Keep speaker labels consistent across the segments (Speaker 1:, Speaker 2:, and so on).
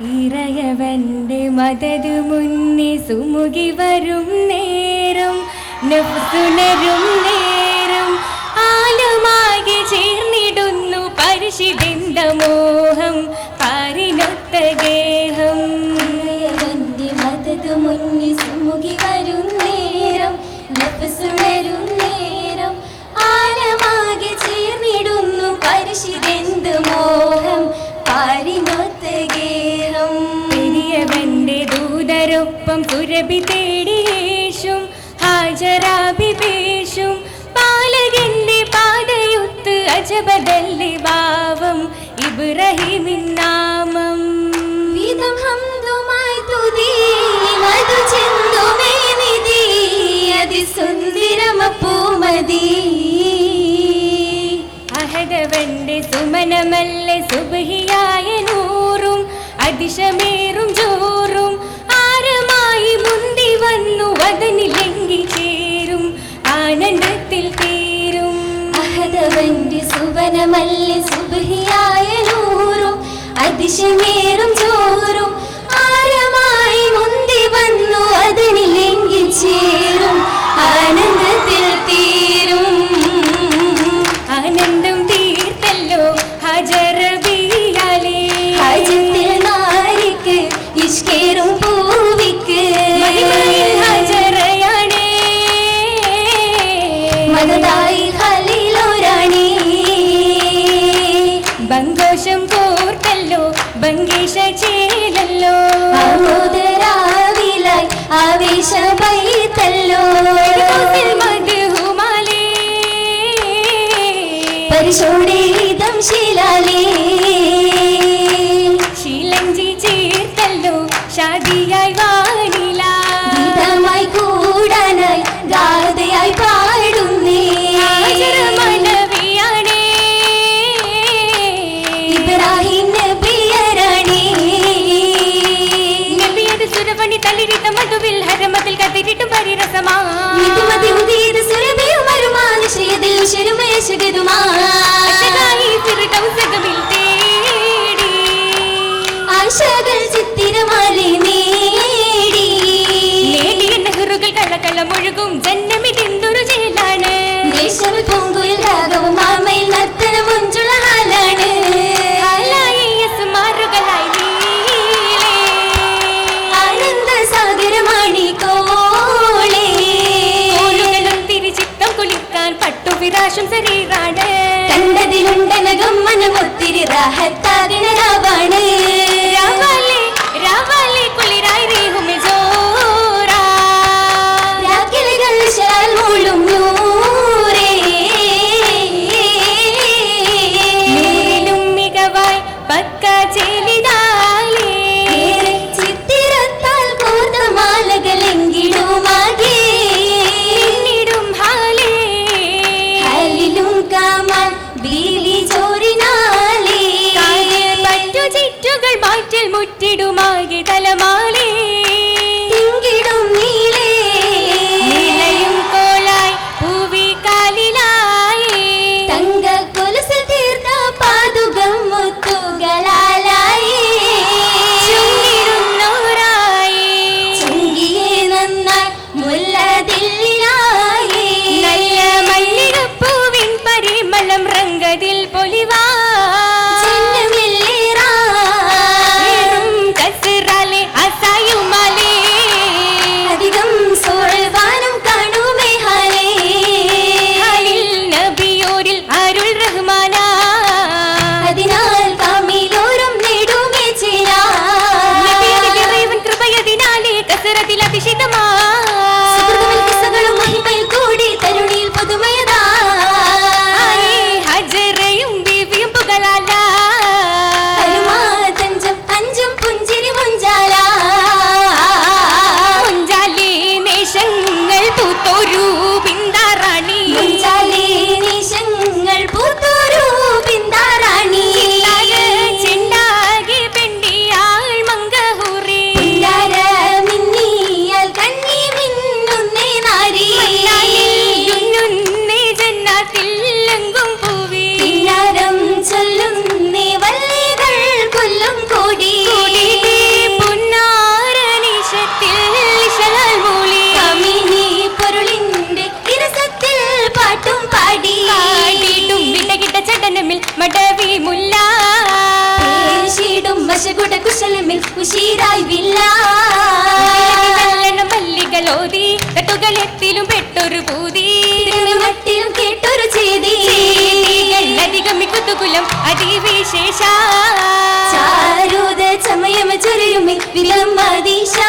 Speaker 1: ഇറയവന്റെ മതത് മുന്നേ സുമുഖി വരും നേരം നഫ്സുണരും നേരം ആലുമാകെ ചേർന്നിടുന്നു പരിശിതിന്റെ മോഹം പാരിനൊത്ത സുരഭി തേടിയേശും ഹാജരാഭിപേശും പാലകന്റെ പാതയുത്ത് അജബദല്ലി ഭാവം ഇബ്രാഹിമിൻ നാമം.
Speaker 2: വിധം ഹംദുമായി തുതി മധു ചെന്തുമേ നിധി അതിസുന്ദരമപ്പൂമതി.
Speaker 1: അഹദവന്റെ സുമനമല്ല സുബഹിയായ നൂറും അതിശമേറും
Speaker 2: അതിശമേറും ചോറും. ആരമായി മുന്തി വന്നു അതിനിലെങ്കിൽ ചേരും. ആനന്ദത്തിൽ തീരും.
Speaker 1: ആനന്ദം തീർത്തല്ലോ ഹജറബിയാലേ
Speaker 2: ഹജത്തിൽ നാരിക്ക് ഇഷ്കേറും പൂവിക്ക്.
Speaker 1: ഹജറയാണേ.
Speaker 2: മതതായി പരിശോടീതം
Speaker 1: ら減っ
Speaker 2: たデ കുട
Speaker 1: കുശലമിൽ കുശീരായി
Speaker 2: വില്ല മല്ലികളോതി കെട്ടുകളെത്തിലും ചമയമ
Speaker 1: ചൊരിയുമി വിലം അതീശാ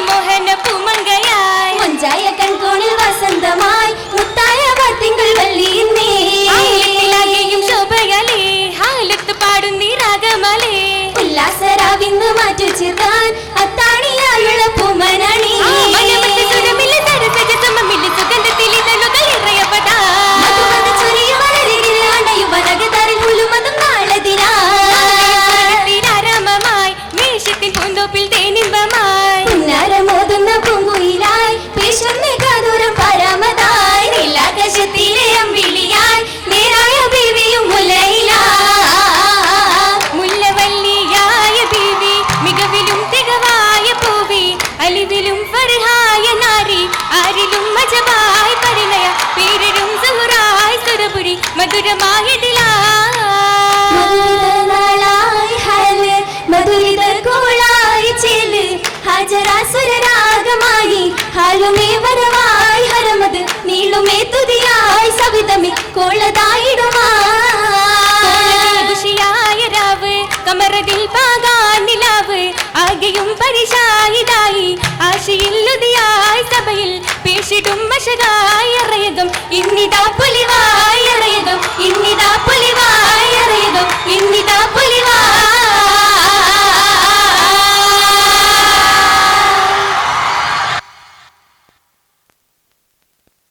Speaker 1: മോഹന പൂമങ്കയായി
Speaker 2: മുഞ്ചായ കൺകോണിൽ വസന്തമായി മുത്തായ വർത്തിങ്കൾ
Speaker 1: ആയിരത്തിലാകെയും ശോഭയാലേ ഹാലത്ത് പാടുന്നീ രാഗമലേ
Speaker 2: ഉല്ലാസരാവിന്ന് മാറ്റി ചേർക്കാൻ അത്താണിയായുള്ള പൂമനാണി.
Speaker 1: മധുരമായതിലാ
Speaker 2: ഹാജരാസുരരാഗമായി
Speaker 1: സഭയിൽ പേശിടും
Speaker 2: ഇന്നിതാ ఇందిదా